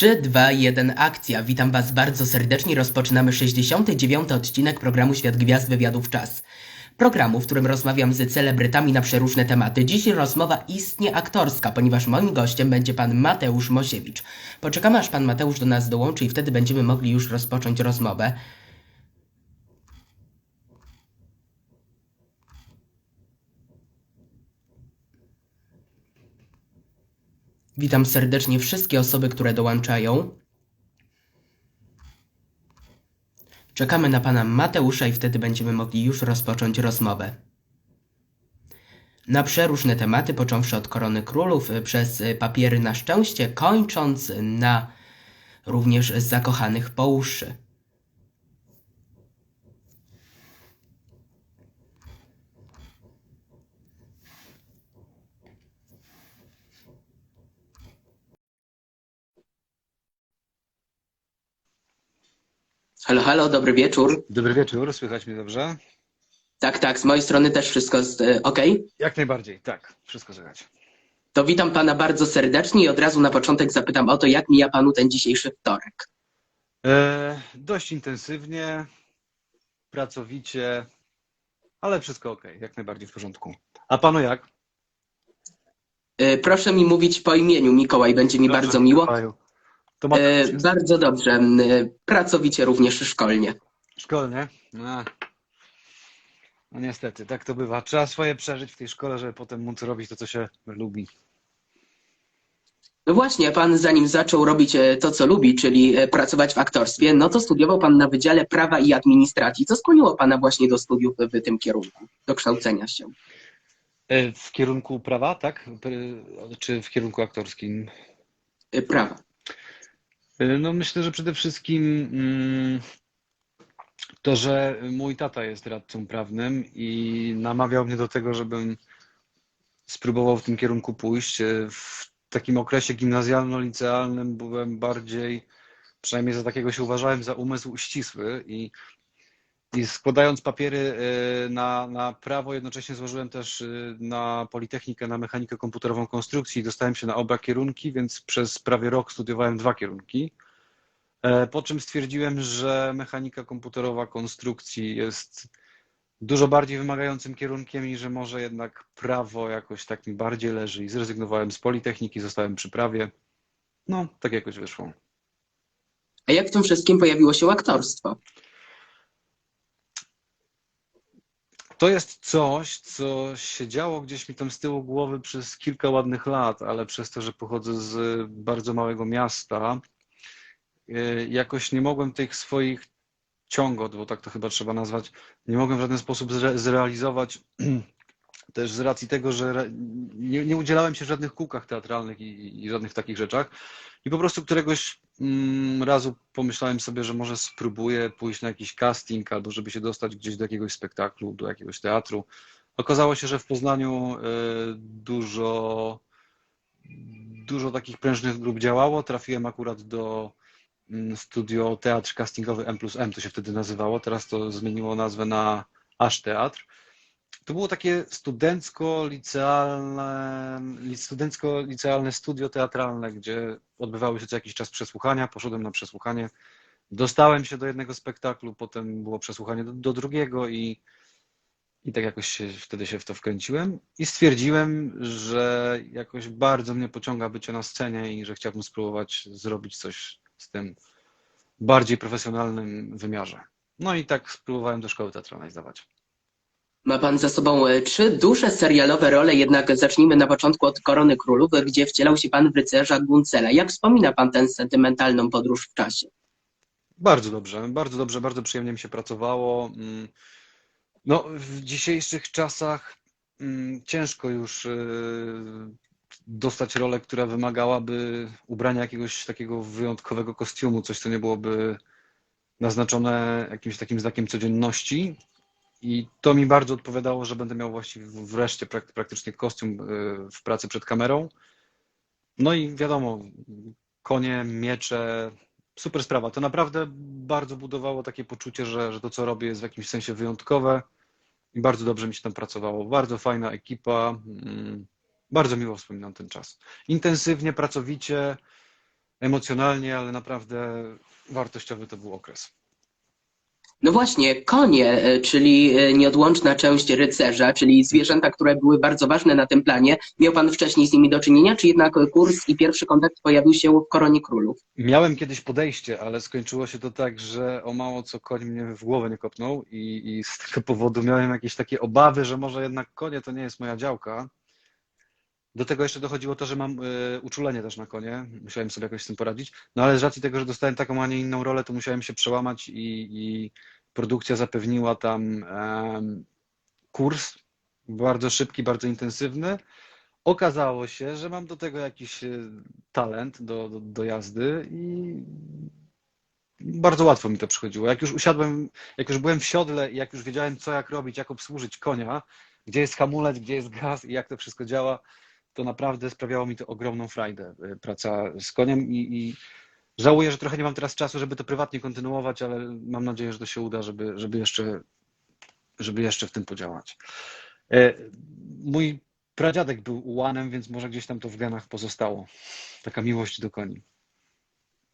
3, 2, 1, akcja. Witam Was bardzo serdecznie. Rozpoczynamy 69. odcinek programu Świat Gwiazd Wywiadów Czas. Programu, w którym rozmawiam z celebrytami na przeróżne tematy. Dziś rozmowa istnie aktorska, ponieważ moim gościem będzie pan Mateusz Mosiewicz. Poczekamy aż pan Mateusz do nas dołączy i wtedy będziemy mogli już rozpocząć rozmowę. Witam serdecznie wszystkie osoby, które dołączają. Czekamy na pana Mateusza i wtedy będziemy mogli już rozpocząć rozmowę. Na przeróżne tematy, począwszy od korony królów, y, przez y, papiery na szczęście, kończąc na również zakochanych po Halo, halo, dobry wieczór. Dobry wieczór, słychać mnie dobrze? Tak, tak, z mojej strony też wszystko jest y, ok. Jak najbardziej, tak, wszystko słychać. To witam pana bardzo serdecznie i od razu na początek zapytam o to, jak mija panu ten dzisiejszy wtorek. E, dość intensywnie, pracowicie, ale wszystko ok, jak najbardziej w porządku. A panu jak? Y, Proszę mi mówić po imieniu, Mikołaj, będzie mi Dobrze, bardzo miło. Mikołaju. To Mateusz jest. Bardzo dobrze, y, pracowicie również szkolnie. Szkolnie? No. no niestety, tak to bywa. Trzeba swoje przeżyć w tej szkole, żeby potem móc robić to, co się lubi. No właśnie, pan zanim zaczął robić e, to, co lubi, czyli e, pracować w aktorstwie, no to studiował pan na Wydziale Prawa i Administracji. Co skłoniło pana właśnie do studiów w tym kierunku, do kształcenia się? E, W kierunku prawa, tak? Czy w kierunku aktorskim? E, Prawa. No myślę, że przede wszystkim mm, to, że mój tata jest radcą prawnym i namawiał mnie do tego, żebym spróbował w tym kierunku pójść. W takim okresie gimnazjalno-licealnym byłem bardziej, przynajmniej za takiego się uważałem, za umysł ścisły i, i składając papiery y, na, na prawo, jednocześnie złożyłem też y, na Politechnikę, na mechanikę komputerową konstrukcji dostałem się na oba kierunki, więc przez prawie rok studiowałem dwa kierunki. E, Po czym stwierdziłem, że mechanika komputerowa konstrukcji jest dużo bardziej wymagającym kierunkiem i że może jednak prawo jakoś tak mi bardziej leży i zrezygnowałem z Politechniki, zostałem przy prawie. No, tak jakoś wyszło. A jak w tym wszystkim pojawiło się aktorstwo? To jest coś, co się działo gdzieś mi tam z tyłu głowy przez kilka ładnych lat, ale przez to, że pochodzę z bardzo małego miasta, y, jakoś nie mogłem tych swoich ciągot, bo tak to chyba trzeba nazwać, nie mogłem w żaden sposób zre zrealizować. Też z racji tego, że nie, nie udzielałem się w żadnych kółkach teatralnych i, i żadnych takich rzeczach. I po prostu któregoś mm, razu pomyślałem sobie, że może spróbuję pójść na jakiś casting albo żeby się dostać gdzieś do jakiegoś spektaklu, do jakiegoś teatru. Okazało się, że w Poznaniu y, dużo, dużo takich prężnych grup działało. Trafiłem akurat do mm, studio Teatr Castingowy M plus M, to się wtedy nazywało. Teraz to zmieniło nazwę na Aż Teatr. To było takie studencko-licealne, li- studencko-licealne studio teatralne, gdzie odbywały się co jakiś czas przesłuchania. Poszedłem na przesłuchanie, dostałem się do jednego spektaklu, potem było przesłuchanie do, do drugiego i, i tak jakoś się, wtedy się w to wkręciłem i stwierdziłem, że jakoś bardzo mnie pociąga bycie na scenie i że chciałbym spróbować zrobić coś z tym bardziej profesjonalnym wymiarze. No i tak spróbowałem do szkoły teatralnej zdawać. Ma pan za sobą e, trzy duże serialowe role, jednak zacznijmy na początku od Korony Królów, e, gdzie wcielał się pan w rycerza Guncela. Jak wspomina pan tę sentymentalną podróż w czasie? Bardzo dobrze, bardzo dobrze, bardzo przyjemnie mi się pracowało. Mm, No, w dzisiejszych czasach mm, ciężko już y, dostać rolę, która wymagałaby ubrania jakiegoś takiego wyjątkowego kostiumu, coś, co nie byłoby naznaczone jakimś takim znakiem codzienności. I to mi bardzo odpowiadało, że będę miał właściwie wreszcie prak- praktycznie kostium y, w pracy przed kamerą. No i wiadomo, konie, miecze, super sprawa. To naprawdę bardzo budowało takie poczucie, że, że to, co robię, jest w jakimś sensie wyjątkowe i bardzo dobrze mi się tam pracowało. Bardzo fajna ekipa. mm, Bardzo miło wspominam ten czas. Intensywnie, pracowicie. emocjonalnie, ale naprawdę wartościowy to był okres. No właśnie, konie, e, czyli e, nieodłączna część rycerza, czyli zwierzęta, które były bardzo ważne na tym planie. Miał pan wcześniej z nimi do czynienia, czy jednak kurs i pierwszy kontakt pojawił się w Koronie Królów? Miałem kiedyś podejście, ale skończyło się to tak, że o mało co koń mnie w głowę nie kopnął i, i z tego powodu miałem jakieś takie obawy, że może jednak konie to nie jest moja działka. Do tego jeszcze dochodziło to, że mam y, uczulenie też na konie. Musiałem sobie jakoś z tym poradzić. No ale z racji tego, że dostałem taką, a nie inną rolę, to musiałem się przełamać i, i produkcja zapewniła tam em, kurs bardzo szybki, bardzo intensywny. Okazało się, że mam do tego jakiś y, talent do, do, do jazdy i bardzo łatwo mi to przychodziło. Jak już usiadłem, jak już byłem w siodle i jak już wiedziałem, co jak robić, jak obsłużyć konia, gdzie jest hamulec, gdzie jest gaz i jak to wszystko działa, to naprawdę sprawiało mi to ogromną frajdę, y, praca z koniem i, i żałuję, że trochę nie mam teraz czasu, żeby to prywatnie kontynuować, ale mam nadzieję, że to się uda, żeby, żeby, jeszcze, żeby jeszcze w tym podziałać. E, Mój pradziadek był ułanem, więc może gdzieś tam to w genach pozostało. Taka miłość do koni.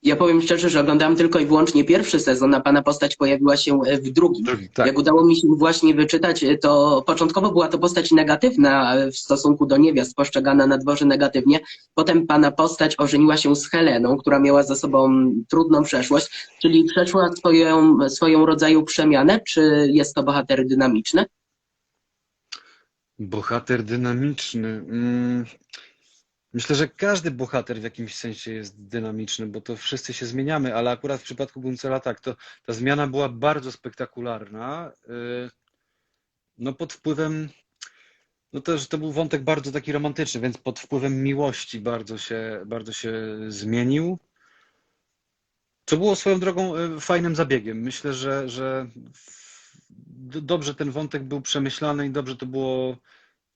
Ja powiem szczerze, że oglądałem tylko i wyłącznie pierwszy sezon, a pana postać pojawiła się e, w drugim. Drugi, tak. Jak udało mi się właśnie wyczytać, e, to początkowo była to postać negatywna e, w stosunku do niewiast, postrzegana na dworze negatywnie. Potem pana postać ożeniła się z Heleną, która miała za sobą trudną przeszłość, czyli przeszła swoją, swoją rodzaju przemianę. Czy jest to bohater dynamiczny? Bohater dynamiczny. Mm, Myślę, że każdy bohater w jakimś sensie jest dynamiczny, bo to wszyscy się zmieniamy, ale akurat w przypadku Guncela tak, to ta zmiana była bardzo spektakularna. y, No pod wpływem, no też to był wątek bardzo taki romantyczny, więc pod wpływem miłości bardzo się, bardzo się zmienił. Co było swoją drogą y, fajnym zabiegiem. Myślę, że, że dobrze ten wątek był przemyślany i dobrze to było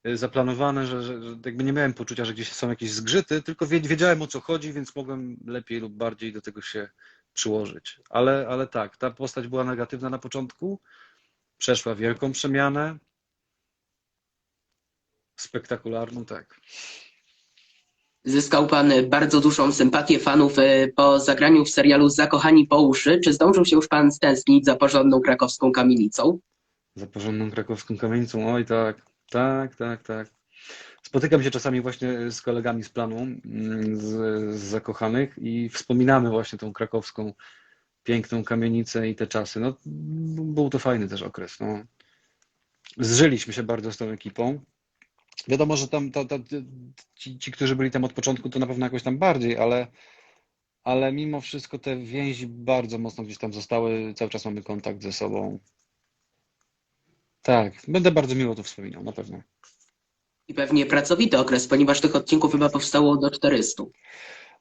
zaplanowane, że, że, że jakby nie miałem poczucia, że gdzieś są jakieś zgrzyty, tylko wie- wiedziałem o co chodzi, więc mogłem lepiej lub bardziej do tego się przyłożyć. Ale, ale tak, ta postać była negatywna na początku, przeszła wielką przemianę, spektakularną, tak. Zyskał pan bardzo dużą sympatię fanów e, po zagraniu w serialu Zakochani po uszy. Czy zdążył się już pan stęsknić za porządną krakowską kamienicą? Za porządną krakowską kamienicą, oj tak, tak, tak, tak. Spotykam się czasami właśnie z kolegami z planu, mm, z, z zakochanych i wspominamy właśnie tą krakowską piękną kamienicę i te czasy. No, był to fajny też okres. No. Zżyliśmy się bardzo z tą ekipą. Wiadomo, że tam ta, ta, ci, ci, którzy byli tam od początku, to na pewno jakoś tam bardziej, ale, ale mimo wszystko te więzi bardzo mocno gdzieś tam zostały. Cały czas mamy kontakt ze sobą. Tak, będę bardzo miło to wspominał, na pewno. I pewnie pracowity okres, ponieważ tych odcinków chyba powstało do 400.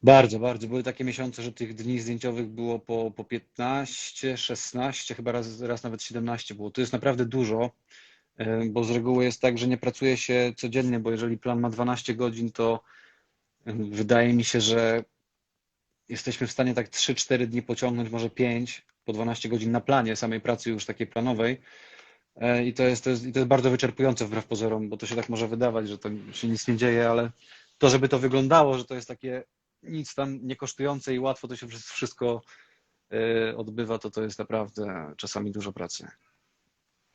Bardzo, bardzo. Były takie miesiące, że tych dni zdjęciowych było po, po 15, 16, chyba raz, raz nawet 17 było. To jest naprawdę dużo, e, bo z reguły jest tak, że nie pracuje się codziennie, bo jeżeli plan ma 12 godzin, to e, wydaje mi się, że jesteśmy w stanie tak 3-4 dni pociągnąć, może 5 po 12 godzin na planie samej pracy już takiej planowej. E, I to jest, to jest, i to jest bardzo wyczerpujące wbrew pozorom, bo to się tak może wydawać, że tam się nic nie dzieje, ale to, żeby to wyglądało, że to jest takie nic tam nie kosztujące i łatwo to się wszystko e, odbywa, to to jest naprawdę czasami dużo pracy.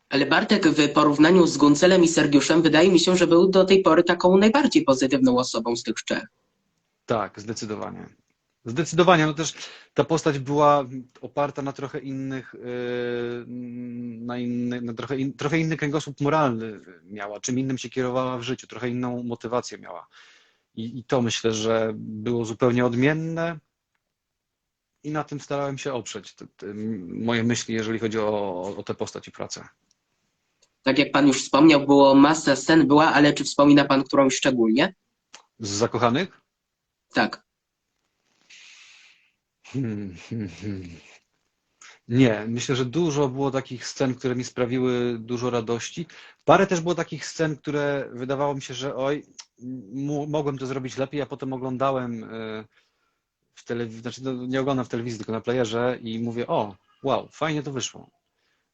Ale Bartek w porównaniu z Guncelem i Sergiuszem wydaje mi się, że był do tej pory taką najbardziej pozytywną osobą z tych trzech. Tak, zdecydowanie. Zdecydowanie, no też ta postać była oparta na trochę innych, e, na inny, na trochę, in, trochę inny kręgosłup moralny miała, czym innym się kierowała w życiu, trochę inną motywację miała. I, I to myślę, że było zupełnie odmienne i na tym starałem się oprzeć te, te moje myśli, jeżeli chodzi o, o tę postać i pracę. Tak jak pan już wspomniał, było masa scen była, ale czy wspomina pan którąś szczególnie? Z zakochanych? Tak. Hmm, hmm, hmm. Nie, myślę, że dużo było takich scen, które mi sprawiły dużo radości. Parę też było takich scen, które wydawało mi się, że oj, mogłem to zrobić lepiej, a potem oglądałem e, w telewizji, znaczy no, nie oglądam w telewizji, tylko na playerze i mówię, o, wow, fajnie to wyszło.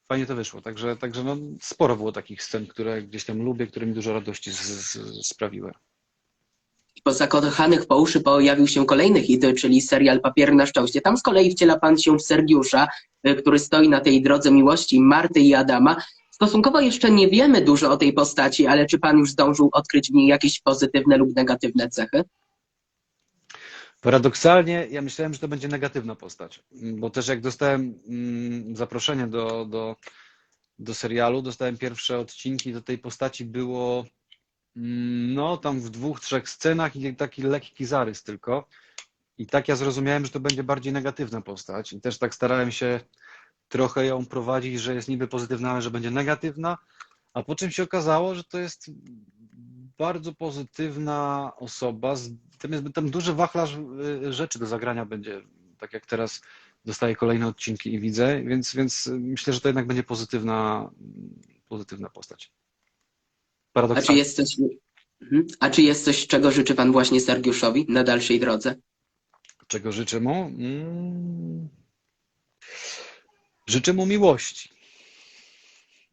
Fajnie to wyszło. Także, także no, sporo było takich scen, które gdzieś tam lubię, które mi dużo radości z, z, sprawiły. Po Zakochanych po uszy pojawił się kolejny hit, czyli serial Papier na szczęście. Tam z kolei wciela pan się w Sergiusza, y, który stoi na tej drodze miłości Marty i Adama. Stosunkowo jeszcze nie wiemy dużo o tej postaci, ale czy pan już zdążył odkryć w niej jakieś pozytywne lub negatywne cechy? Paradoksalnie ja myślałem, że to będzie negatywna postać, bo też jak dostałem mm, zaproszenie do, do, do serialu, dostałem pierwsze odcinki, do tej postaci było no tam w dwóch, trzech scenach i taki lekki zarys tylko. I tak ja zrozumiałem, że to będzie bardziej negatywna postać i też tak starałem się trochę ją prowadzić, że jest niby pozytywna, ale że będzie negatywna, a po czym się okazało, że to jest bardzo pozytywna osoba. Tam jest tam duży wachlarz y, rzeczy do zagrania będzie, tak jak teraz dostaję kolejne odcinki i widzę, więc, więc myślę, że to jednak będzie pozytywna, pozytywna postać. A czy Paradoksalnie. jest coś, Mhm. A czy jest coś, czego życzy pan właśnie Sergiuszowi na dalszej drodze? Czego życzę mu? Mm. Życzę mu miłości.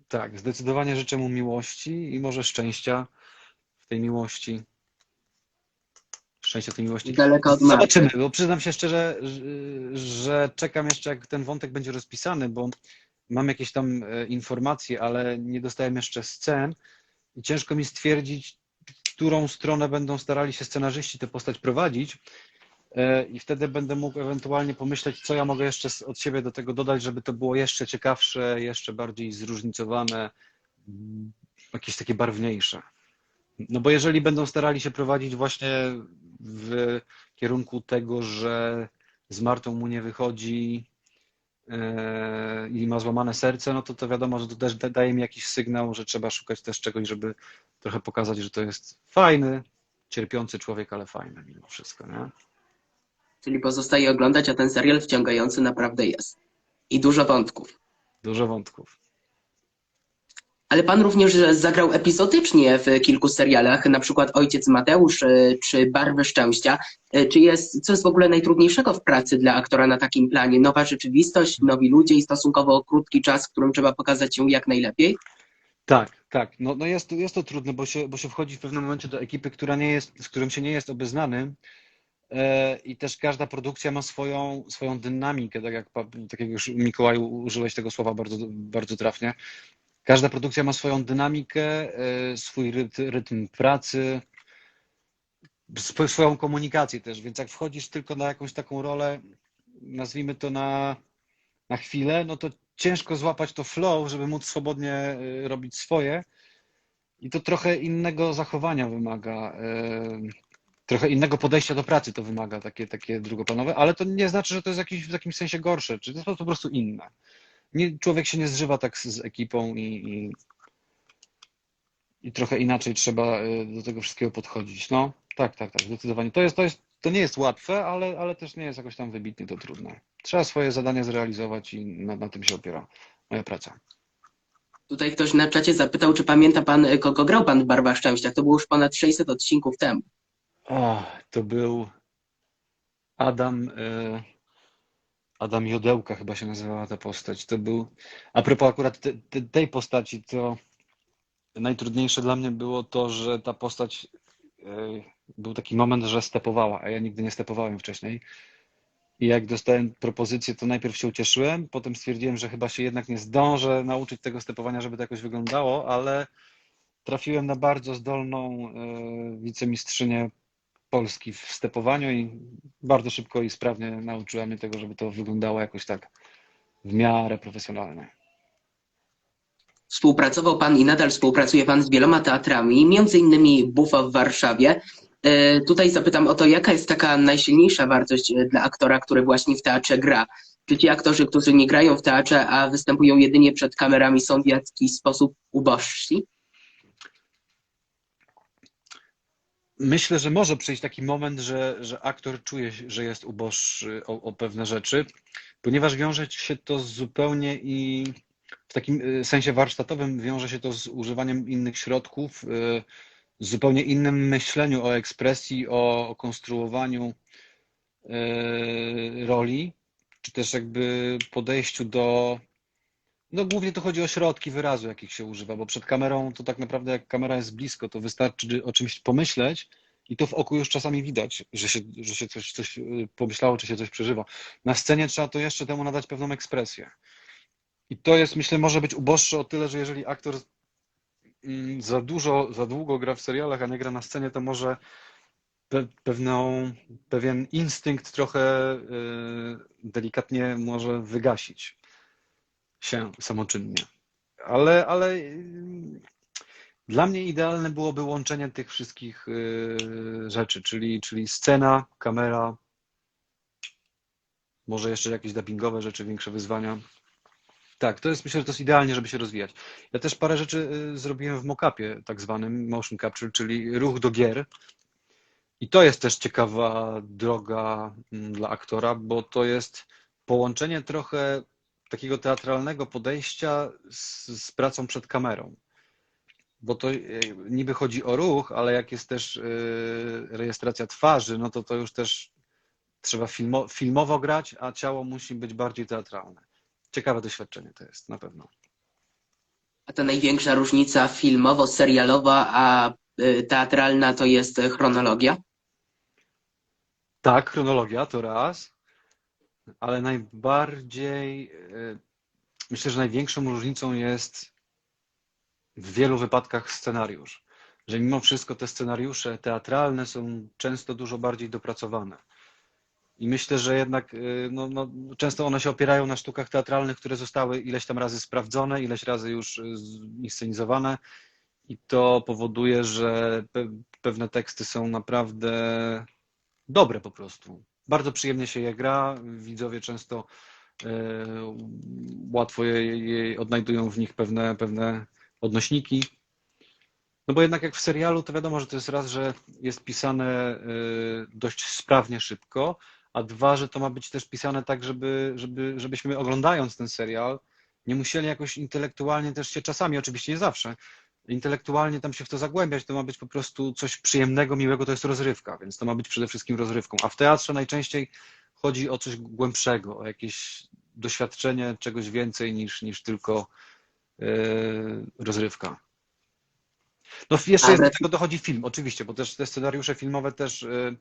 Tak, zdecydowanie życzę mu miłości i może szczęścia w tej miłości. Szczęścia w tej miłości. Daleko od. Zobaczymy, bo przyznam się szczerze, że- że czekam jeszcze, jak ten wątek będzie rozpisany, bo mam jakieś tam e, informacje, ale nie dostałem jeszcze scen i ciężko mi stwierdzić, którą stronę będą starali się scenarzyści tę postać prowadzić. E, I wtedy będę mógł ewentualnie pomyśleć, co ja mogę jeszcze od siebie do tego dodać, żeby to było jeszcze ciekawsze, jeszcze bardziej zróżnicowane, m, jakieś takie barwniejsze. No bo jeżeli będą starali się prowadzić właśnie w kierunku tego, że z Martą mu nie wychodzi i ma złamane serce, no to to wiadomo, że to też da- daje mi jakiś sygnał, że trzeba szukać też czegoś, żeby trochę pokazać, że to jest fajny, cierpiący człowiek, ale fajny mimo wszystko, nie? Czyli pozostaje oglądać, a ten serial wciągający naprawdę jest. I dużo wątków. Dużo wątków. Ale pan również zagrał epizodycznie w kilku serialach, na przykład Ojciec Mateusz y, czy Barwy Szczęścia. Y, Czy jest, co jest w ogóle najtrudniejszego w pracy dla aktora na takim planie? Nowa rzeczywistość, nowi ludzie i stosunkowo krótki czas, w którym trzeba pokazać się jak najlepiej? Tak, tak. No, no jest, jest to trudne, bo się, bo się wchodzi w pewnym momencie do ekipy, która nie jest, z którą się nie jest obeznanym. E, I też każda produkcja ma swoją, swoją dynamikę, tak jak, tak jak już Mikołaju użyłeś tego słowa bardzo, bardzo trafnie. Każda produkcja ma swoją dynamikę, e, swój rytm, pracy, sw- swoją komunikację też, więc jak wchodzisz tylko na jakąś taką rolę, nazwijmy to na, na chwilę, no to ciężko złapać to flow, żeby móc swobodnie y, robić swoje. I to trochę innego zachowania wymaga, y, trochę innego podejścia do pracy to wymaga, takie, takie drugoplanowe, ale to nie znaczy, że to jest jakiś, w jakimś sensie gorsze, czy to jest po prostu inne. Nie, człowiek się nie zżywa tak z, z ekipą i, i, i trochę inaczej trzeba y, do tego wszystkiego podchodzić. No, tak, tak, tak, zdecydowanie. To jest, to jest, to nie jest łatwe, ale, ale też nie jest jakoś tam wybitnie to trudne. Trzeba swoje zadania zrealizować i na, na tym się opiera moja praca. Tutaj ktoś na czacie zapytał, czy pamięta pan, y, kogo grał pan w Barwach Szczęścia? To było już ponad 600 odcinków temu. O, to był Adam, e, Adam Jodełka chyba się nazywała ta postać. To był, a propos akurat te, te, tej postaci, to najtrudniejsze dla mnie było to, że ta postać, e, był taki moment, że stepowała, a ja nigdy nie stepowałem wcześniej. I jak dostałem propozycję, to najpierw się ucieszyłem, potem stwierdziłem, że chyba się jednak nie zdążę nauczyć tego stepowania, żeby to jakoś wyglądało, ale trafiłem na bardzo zdolną e, wicemistrzynię Polski w stepowaniu i bardzo szybko i sprawnie nauczyła mnie tego, żeby to wyglądało jakoś tak w miarę profesjonalnie. Współpracował pan i nadal współpracuje pan z wieloma teatrami, między innymi Bufo w Warszawie. E, Tutaj zapytam o to, jaka jest taka najsilniejsza wartość e, dla aktora, który właśnie w teatrze gra? Czy ci aktorzy, którzy nie grają w teatrze, a występują jedynie przed kamerami, są w jakiś sposób ubożsi? Myślę, że może przyjść taki moment, że, że aktor czuje, że jest uboższy o, o pewne rzeczy, ponieważ wiąże się to z zupełnie i w takim y, sensie warsztatowym wiąże się to z używaniem innych środków, z zupełnie innym myśleniu o ekspresji, o, o konstruowaniu y, roli, czy też jakby podejściu do. No głównie to chodzi o środki wyrazu, jakich się używa, bo przed kamerą to tak naprawdę jak kamera jest blisko, to wystarczy o czymś pomyśleć I to w oku już czasami widać, że się, że się coś, coś y, pomyślało, czy się coś przeżywa. Na scenie trzeba to jeszcze temu nadać pewną ekspresję. I to jest, myślę, może być uboższe o tyle, że jeżeli aktor mm, za dużo, za długo gra w serialach, a nie gra na scenie, to może pe pewną, pewien instynkt trochę y, delikatnie może wygasić się samoczynnie. Ale, ale y, dla mnie idealne byłoby łączenie tych wszystkich y, rzeczy, czyli, czyli scena, kamera, może jeszcze jakieś dubbingowe rzeczy, większe wyzwania. Tak, to jest, myślę, że to jest idealnie, żeby się rozwijać. Ja też parę rzeczy y, zrobiłem w mock-upie, tak zwanym motion capture, czyli ruch do gier. I to jest też ciekawa droga mm, dla aktora, bo to jest połączenie trochę takiego teatralnego podejścia z, z pracą przed kamerą. Bo to y, niby chodzi o ruch, ale jak jest też y, rejestracja twarzy, no to to już też trzeba filmo, filmowo grać, a ciało musi być bardziej teatralne. Ciekawe doświadczenie to jest, na pewno. A ta największa różnica filmowo-serialowa, a y, teatralna to jest chronologia? Tak, chronologia to raz, ale najbardziej y, myślę, że największą różnicą jest w wielu wypadkach scenariusz. Że mimo wszystko te scenariusze teatralne są często dużo bardziej dopracowane. I myślę, że jednak y, no, no, często one się opierają na sztukach teatralnych, które zostały ileś tam razy sprawdzone, ileś razy już y, inscenizowane. I to powoduje, że pe pewne teksty są naprawdę dobre po prostu. Bardzo przyjemnie się je gra. Widzowie często y, łatwo je, je odnajdują w nich pewne, pewne odnośniki. No bo jednak jak w serialu, to wiadomo, że to jest raz, że jest pisane dość sprawnie, szybko, a dwa, że to ma być też pisane tak, żeby, żeby, żebyśmy oglądając ten serial nie musieli jakoś intelektualnie też się czasami, oczywiście nie zawsze, intelektualnie tam się w to zagłębiać, to ma być po prostu coś przyjemnego, miłego, to jest rozrywka, więc to ma być przede wszystkim rozrywką. A w teatrze najczęściej chodzi o coś głębszego, o jakieś doświadczenie czegoś więcej niż, niż tylko yy, rozrywka. No jeszcze Ale- do tego dochodzi film, oczywiście, bo też te scenariusze filmowe też yy,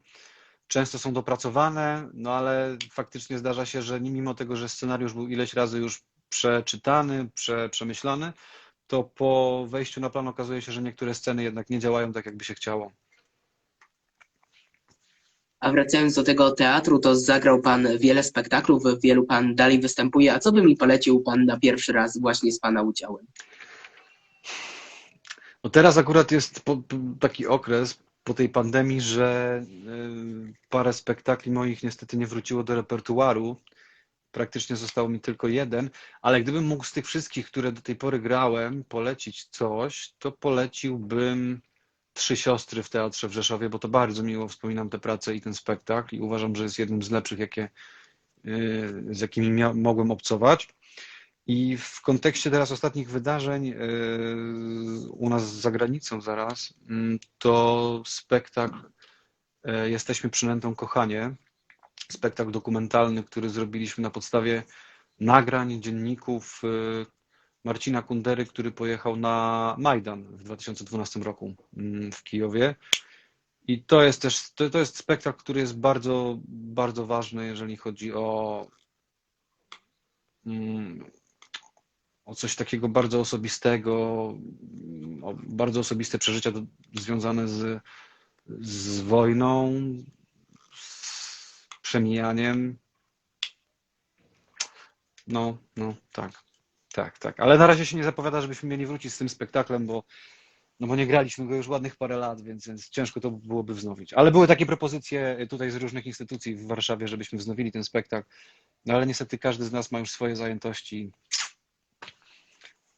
często są dopracowane, no ale faktycznie zdarza się, że mimo tego, że scenariusz był ileś razy już przeczytany, prze, przemyślany, to po wejściu na plan okazuje się, że niektóre sceny jednak nie działają tak, jakby się chciało. A wracając do tego teatru, to zagrał Pan wiele spektaklów, w wielu Pan dalej występuje. A co by mi polecił Pan na pierwszy raz właśnie z Pana udziałem? No teraz akurat jest taki okres po tej pandemii, że y, parę spektakli moich niestety nie wróciło do repertuaru. Praktycznie został mi tylko jeden, ale gdybym mógł z tych wszystkich, które do tej pory grałem, polecić coś, to poleciłbym Trzy siostry w Teatrze w Rzeszowie, bo to bardzo miło wspominam tę pracę i ten spektakl i uważam, że jest jednym z lepszych, jakie, y, z jakimi mia- mogłem obcować. I w kontekście teraz ostatnich wydarzeń yy, u nas za granicą zaraz, mm, to spektakl yy, Jesteśmy przynętą kochanie. Spektakl dokumentalny, który zrobiliśmy na podstawie nagrań dzienników yy, Marcina Kundery, który pojechał na Majdan w 2012 roku mm, w Kijowie. I to jest też, to, to jest spektakl, który jest bardzo, bardzo ważny, jeżeli chodzi o mm, o coś takiego bardzo osobistego, o bardzo osobiste przeżycia do, związane z, z wojną, przemijaniem. No, no, tak, tak, tak. Ale na razie się nie zapowiada, żebyśmy mieli wrócić z tym spektaklem, bo, no bo nie graliśmy go już ładnych parę lat, więc, więc ciężko to byłoby wznowić. Ale były takie propozycje tutaj z różnych instytucji w Warszawie, żebyśmy wznowili ten spektakl. No ale niestety każdy z nas ma już swoje zajętości.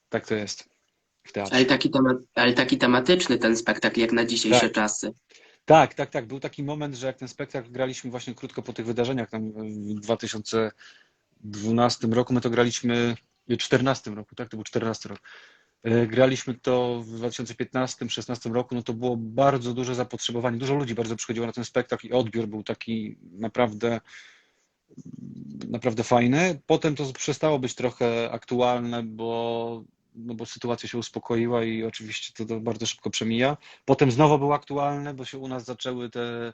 Tak to jest. Ale taki, temat, ale taki tematyczny ten spektakl, jak na dzisiejsze Tak. czasy. Tak, tak, tak. Był taki moment, że jak ten spektakl graliśmy właśnie krótko po tych wydarzeniach, tam w 2012 roku, my to graliśmy, w 2014 roku, tak, to był 14 rok. E, Graliśmy to w 2015-16 roku, no to było bardzo duże zapotrzebowanie, dużo ludzi bardzo przychodziło na ten spektakl i odbiór był taki naprawdę, naprawdę fajny. Potem to przestało być trochę aktualne, bo no bo sytuacja się uspokoiła i oczywiście to, to bardzo szybko przemija. Potem znowu był aktualny, bo się u nas zaczęły te,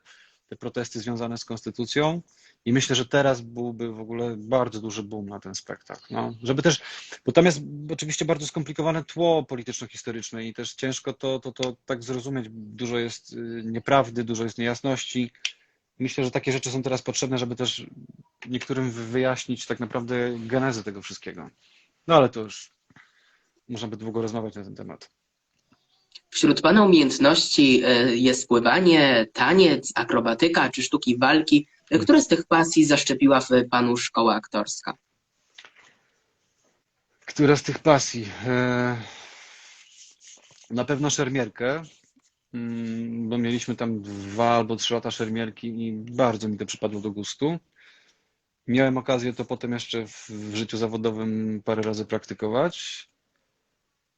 te protesty związane z konstytucją i myślę, że teraz byłby w ogóle bardzo duży boom na ten spektakl. No, żeby też, bo tam jest oczywiście bardzo skomplikowane tło polityczno-historyczne i też ciężko to, to, to tak zrozumieć. Dużo jest y, nieprawdy, dużo jest niejasności. Myślę, że takie rzeczy są teraz potrzebne, żeby też niektórym wyjaśnić tak naprawdę genezę tego wszystkiego. No ale to już można by długo rozmawiać na ten temat. Wśród Pana umiejętności e, jest pływanie, taniec, akrobatyka czy sztuki walki. E, Która z tych pasji zaszczepiła w Panu szkoła aktorska? Która z tych pasji? E, Na pewno szermierkę, mm, bo mieliśmy tam dwa albo trzy lata szermierki i bardzo mi to przypadło do gustu. Miałem okazję to potem jeszcze w życiu zawodowym parę razy praktykować.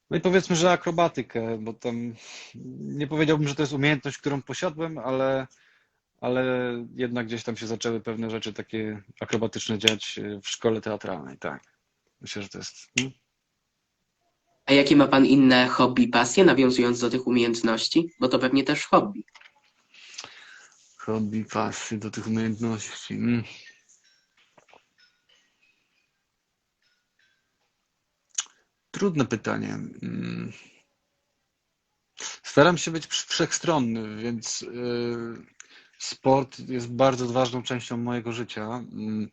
No i powiedzmy, że akrobatykę, bo tam nie powiedziałbym, że to jest umiejętność, którą posiadłem, ale, ale jednak gdzieś tam się zaczęły pewne rzeczy takie akrobatyczne dziać w szkole teatralnej, tak. Myślę, że to jest. hmm? A jakie ma Pan inne hobby, pasje, nawiązując do tych umiejętności? Bo to pewnie też hobby. Hobby, pasy do tych umiejętności. Mm. Trudne pytanie. Mm. Staram się być wszechstronny, więc y, sport jest bardzo ważną częścią mojego życia. Mm.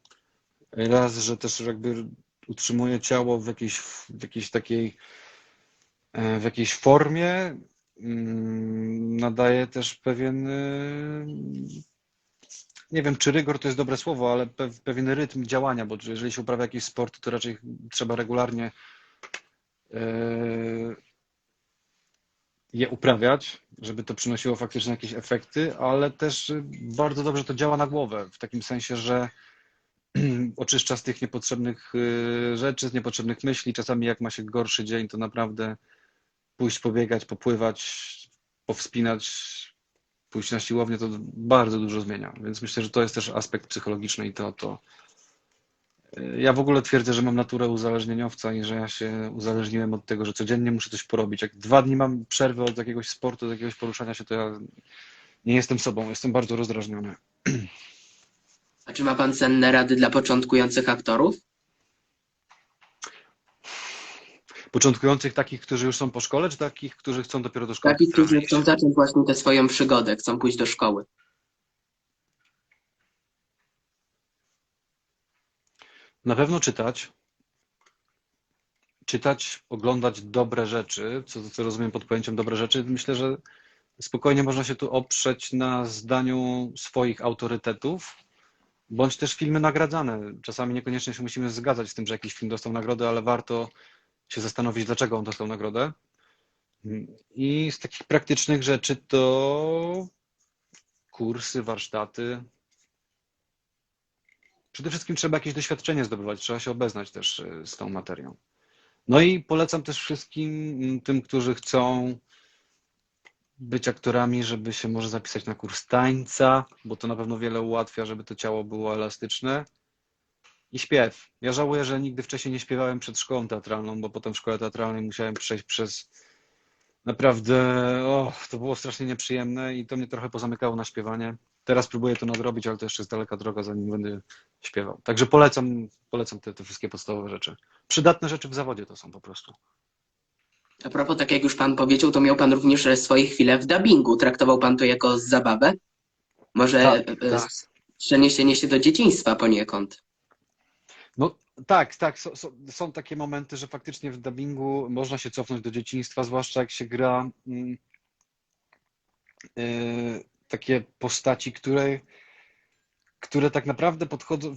Raz, że też jakby utrzymuję ciało w jakiejś, w jakiejś takiej, e, w jakiejś formie. Mm, Nadaje też pewien, y, nie wiem, czy rygor to jest dobre słowo, ale pe- pewien rytm działania, bo jeżeli się uprawia jakiś sport, to raczej trzeba regularnie je uprawiać, żeby to przynosiło faktycznie jakieś efekty, ale też y, bardzo dobrze to działa na głowę, w takim sensie, że oczyszcza z tych niepotrzebnych y, rzeczy, z niepotrzebnych myśli. Czasami jak ma się gorszy dzień, to naprawdę pójść pobiegać, popływać, powspinać, pójść na siłownię, to bardzo dużo zmienia. Więc myślę, że to jest też aspekt psychologiczny i to, to ja w ogóle twierdzę, że mam naturę uzależnieniowca i że ja się uzależniłem od tego, że codziennie muszę coś porobić. Jak dwa dni mam przerwę od jakiegoś sportu, od jakiegoś poruszania się, to ja nie jestem sobą, jestem bardzo rozdrażniony. A czy ma Pan cenne rady dla początkujących aktorów? Początkujących takich, którzy już są po szkole, czy takich, którzy chcą dopiero do szkoły? Takich, którzy chcą zacząć właśnie tę swoją przygodę, chcą pójść do szkoły. Na pewno czytać. Czytać, oglądać dobre rzeczy, co, co rozumiem pod pojęciem dobre rzeczy. Myślę, że spokojnie można się tu oprzeć na zdaniu swoich autorytetów, bądź też filmy nagradzane. Czasami niekoniecznie się musimy zgadzać z tym, że jakiś film dostał nagrodę, ale warto się zastanowić, dlaczego on dostał nagrodę. I z takich praktycznych rzeczy to kursy, warsztaty. Przede wszystkim trzeba jakieś doświadczenie zdobywać, trzeba się obeznać też y, z tą materią. No i polecam też wszystkim mm, tym, którzy chcą być aktorami, żeby się może zapisać na kurs tańca, bo to na pewno wiele ułatwia, żeby to ciało było elastyczne. I śpiew. Ja żałuję, że nigdy wcześniej nie śpiewałem przed szkołą teatralną, bo potem w szkole teatralnej musiałem przejść przez naprawdę, o, to było strasznie nieprzyjemne i to mnie trochę pozamykało na śpiewanie. Teraz próbuję to nadrobić, ale to jeszcze jest daleka droga, zanim będę śpiewał. Także polecam, polecam te, te wszystkie podstawowe rzeczy. Przydatne rzeczy w zawodzie to są po prostu. A propos, tak jak już Pan powiedział, to miał Pan również swoje chwile w dubbingu. Traktował Pan to jako zabawę? Może Tak, e, tak. przeniesienie się do dzieciństwa poniekąd. No tak, tak. Są, są, są takie momenty, że faktycznie w dubbingu można się cofnąć do dzieciństwa, zwłaszcza jak się gra mm, y, takie postaci, które, które tak naprawdę podchodzą,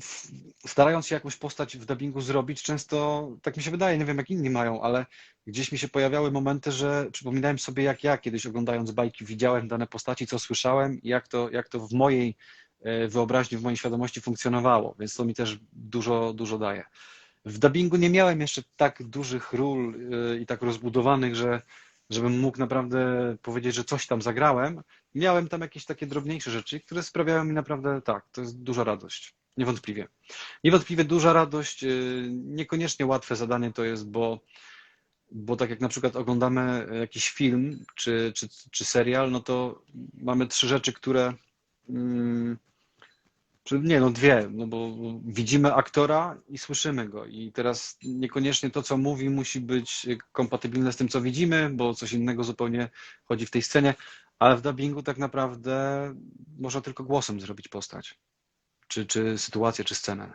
starając się jakąś postać w dubbingu zrobić, często, tak mi się wydaje, nie wiem jak inni mają, ale gdzieś mi się pojawiały momenty, że przypominałem sobie, jak ja kiedyś oglądając bajki widziałem dane postaci, co słyszałem i jak to, jak to w mojej e, wyobraźni, w mojej świadomości funkcjonowało, więc to mi też dużo, dużo daje. W dubbingu nie miałem jeszcze tak dużych ról e, i tak rozbudowanych, że żebym mógł naprawdę powiedzieć, że coś tam zagrałem. Miałem tam jakieś takie drobniejsze rzeczy, które sprawiają mi naprawdę tak, to jest duża radość. Niewątpliwie. Niewątpliwie duża radość. e, Niekoniecznie łatwe zadanie to jest, bo Bo tak jak na przykład oglądamy jakiś film czy, czy, czy serial, no to mamy trzy rzeczy, które. Czy nie, no dwie, no bo widzimy aktora i słyszymy go. I teraz niekoniecznie to, co mówi, musi być kompatybilne z tym, co widzimy, bo coś innego zupełnie chodzi w tej scenie, ale w dubbingu tak naprawdę można tylko głosem zrobić postać, czy, czy sytuację, czy scenę.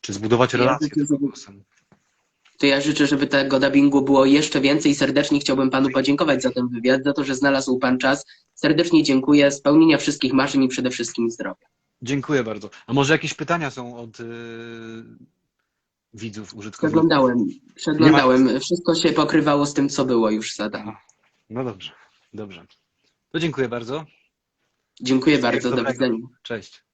Czy zbudować Ja relację tylko żeby- głosem. To ja życzę, żeby tego dubbingu było jeszcze więcej. Serdecznie chciałbym panu podziękować za ten wywiad, za to, że znalazł pan czas. Serdecznie dziękuję. Spełnienia wszystkich marzeń i przede wszystkim zdrowia. Dziękuję bardzo. A może jakieś pytania są od yy, widzów, użytkowników? Przeglądałem, przeglądałem. Wszystko się pokrywało z tym, co było już zadane. No dobrze, dobrze. To dziękuję bardzo. Dziękuję bardzo. Do widzenia. Cześć.